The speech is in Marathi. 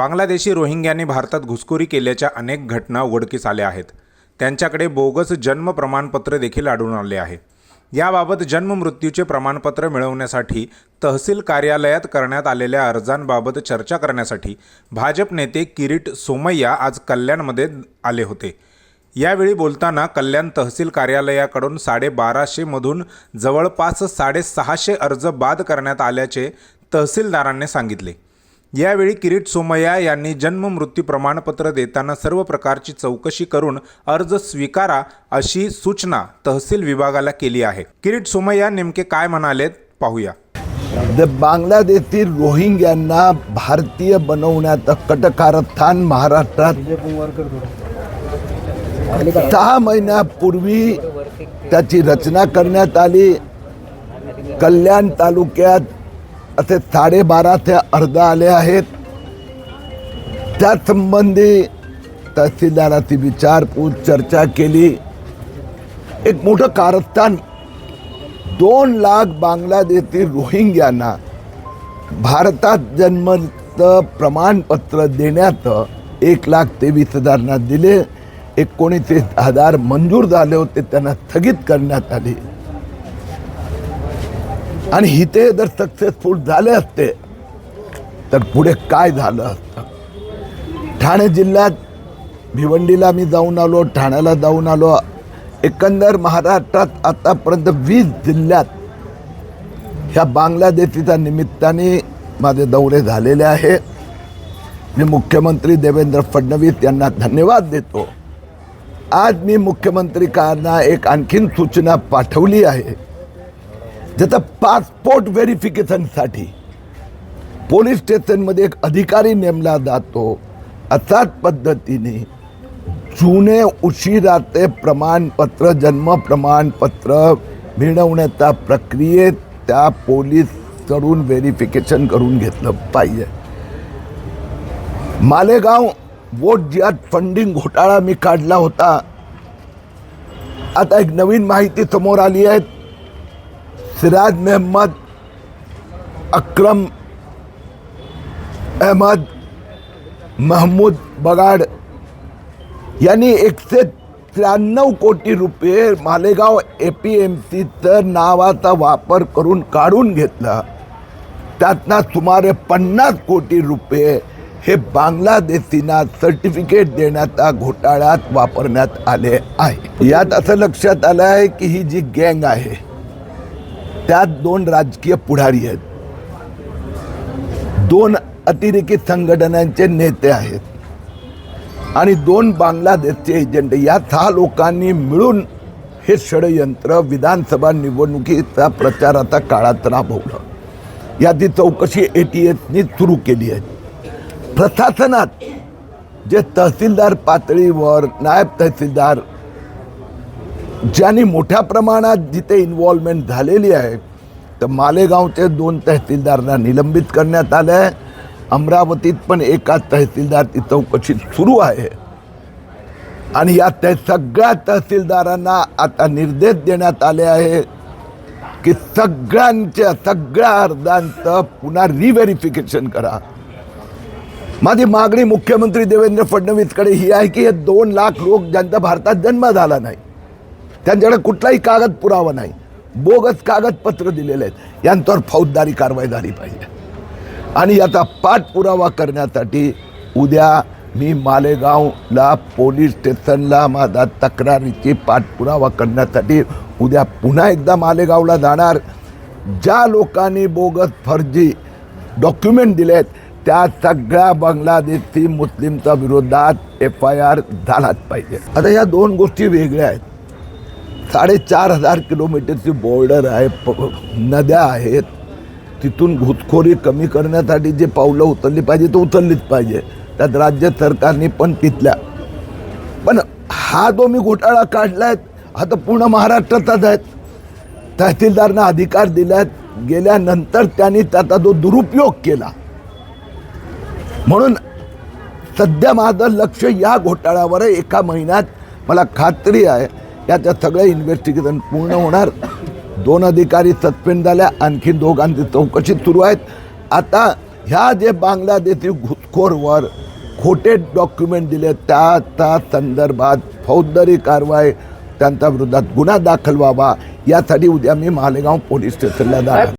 बांगलादेशी रोहिंग्यांनी भारतात घुसखोरी केल्याच्या अनेक घटना उघडकीस आल्या आहेत. त्यांच्याकडे बोगस जन्म प्रमाणपत्र देखील आढळून आले आहे. याबाबत जन्ममृत्यूचे प्रमाणपत्र मिळवण्यासाठी तहसील कार्यालयात करण्यात आलेल्या अर्जांबाबत चर्चा करण्यासाठी भाजप नेते किरीट सोमय्या आज कल्याणमध्ये आले होते. यावेळी बोलताना कल्याण तहसील कार्यालयाकडून साडेबाराशेमधून जवळपास साडेसहाशे अर्ज बाद करण्यात आल्याचे तहसीलदारांनी सांगितले. यावेळी किरीट सोमय्या यांनी जन्म मृत्यू प्रमाणपत्र देताना सर्व प्रकारची चौकशी करून अर्ज स्वीकारा अशी सूचना तहसील विभागाला केली आहे. किरीट सोमय्या नेमके काय म्हणालेत पाहूया. द बांगलादेशील रोहिंग्यांना भारतीय बनवण्याचं कटकारस्थान महाराष्ट्रात. सहा महिन्यापूर्वी त्याची रचना करण्यात आली. कल्याण तालुक्यात असे साडेबारा ते अर्ध आले आहेत. त्या संबंधी तहसीलदाराची विचारपूस चर्चा केली. एक मोठं कारस्थान दोन लाख बांगलादेशी रोहिंग्यांना भारतात जन्मचं प्रमाणपत्र देण्यात एक लाख तेवीस हजारांना दिले. एकोणीस हजार मंजूर झाले होते त्यांना स्थगित करण्यात आले. आणि हिते जर सक्सेसफुल झाले असते तर पुढे काय झालं असतं? ठाणे जिल्ह्यात भिवंडीला मी जाऊन आलो ठाण्याला जाऊन आलो. एकंदर महाराष्ट्रात आतापर्यंत वीस जिल्ह्यात ह्या बांगलादेशीच्या निमित्ताने माझे दौरे झालेले आहे. मी मुख्यमंत्री देवेंद्र फडणवीस यांना धन्यवाद देतो. आज मी मुख्यमंत्रिकांना एक आणखीन सूचना पाठवली आहे. ज्याचा पासपोर्ट व्हेरिफिकेशनसाठी पोलीस स्टेशनमध्ये एक अधिकारी नेमला जातो अशाच पद्धतीने जुने उशिराचे प्रमाणपत्र जन्म प्रमाणपत्र मिळवण्याच्या प्रक्रियेत त्या पोलीस चढून व्हेरिफिकेशन करून घेतलं पाहिजे. मालेगाव वोट ज्यात फंडिंग घोटाळा मी काढला होता. आता एक नवीन माहिती समोर आली आहे. सिराज मेहम्मद अक्रम अहमद महमूद बगाड यांनी एकशे त्र्याण्णव कोटी रुपये मालेगाव ए पी एम सीचं नावाचा वापर करून काढून घेतला. त्यातनं सुमारे पन्नास कोटी रुपये हे बांगलादेशींना सर्टिफिकेट देण्याचा घोटाळ्यात वापरण्यात आले आहे. यात असं लक्षात आलं आहे की ही जी गँग आहे त्यात दोन राजकीय पुढारी आहेत. दोन अतिरेकी संघटनांचे नेते आहेत. आणि दोन बांगलादेशचे एजंट या सहा लोकांनी मिळून हे षडयंत्र विधानसभा निवडणुकीचा प्रचाराचा काळात राबवलं. याची चौकशी ए टी एसनी सुरू केली आहे. प्रशासनात जे तहसीलदार पातळीवर नायब तहसीलदार ज्यांनी मोठ्या प्रमाणात जिथे इन्व्हॉल्वमेंट झालेली आहे तर मालेगावचे दोन तहसीलदारांना निलंबित करण्यात आलं आहे. अमरावतीत पण एका तहसीलदारची चौकशी सुरू आहे. आणि या त्या सगळ्या तहसीलदारांना आता निर्देश देण्यात आले आहे की सगळ्यांच्या सगळ्या अर्जांचं पुन्हा रिव्हेरिफिकेशन करा. माझी मागणी मुख्यमंत्री देवेंद्र फडणवीसकडे ही आहे की हे दोन लाख लोक ज्यांचा भारतात जन्म झाला नाही त्यांच्याकडे कुठलाही कागद पुरावा नाही. बोगस कागदपत्र दिलेले आहेत. यांच्यावर फौजदारी कारवाई झाली पाहिजे. आणि याचा पाठपुरावा करण्यासाठी उद्या मी मालेगावला पोलीस स्टेशनला माझा तक्रारीची पाठपुरावा करण्यासाठी उद्या पुन्हा एकदा मालेगावला जाणार. ज्या लोकांनी बोगस फर्जी डॉक्युमेंट दिलेत त्या सगळ्या बांगलादेशी मुस्लिमच्या विरोधात एफ आय आर झालाच पाहिजे. आता या दोन गोष्टी वेगळ्या आहेत. साडेचार हजार किलोमीटरची बॉर्डर आहे प नद्या आहेत. तिथून घुसखोरी कमी करण्यासाठी जे पावलं उचलली पाहिजे ते उचललीच पाहिजे. त्यात राज्य सरकारने पण तिथल्या पण हा जो मी घोटाळा काढला आहे हा तर पूर्ण महाराष्ट्राचाच आहे. तहसीलदारना अधिकार दिल्यात गेल्यानंतर त्यांनी त्याचा जो दुरुपयोग केला. म्हणून सध्या माझं लक्ष या घोटाळ्यावर एका महिन्यात मला खात्री आहे याचं सगळं इन्व्हेस्टिगेशन पूर्ण होणार. दोन अधिकारी सस्पेंड झाल्या आणखी दोघांची चौकशी सुरू आहेत. आता ह्या जे बांगलादेशी घुसखोरवर खोटे डॉक्युमेंट दिले त्या त्या संदर्भात फौजदारी कारवाई त्यांच्या विरोधात गुन्हा दाखल व्हावा यासाठी उद्या मी मालेगाव पोलीस स्टेशनला जाणार.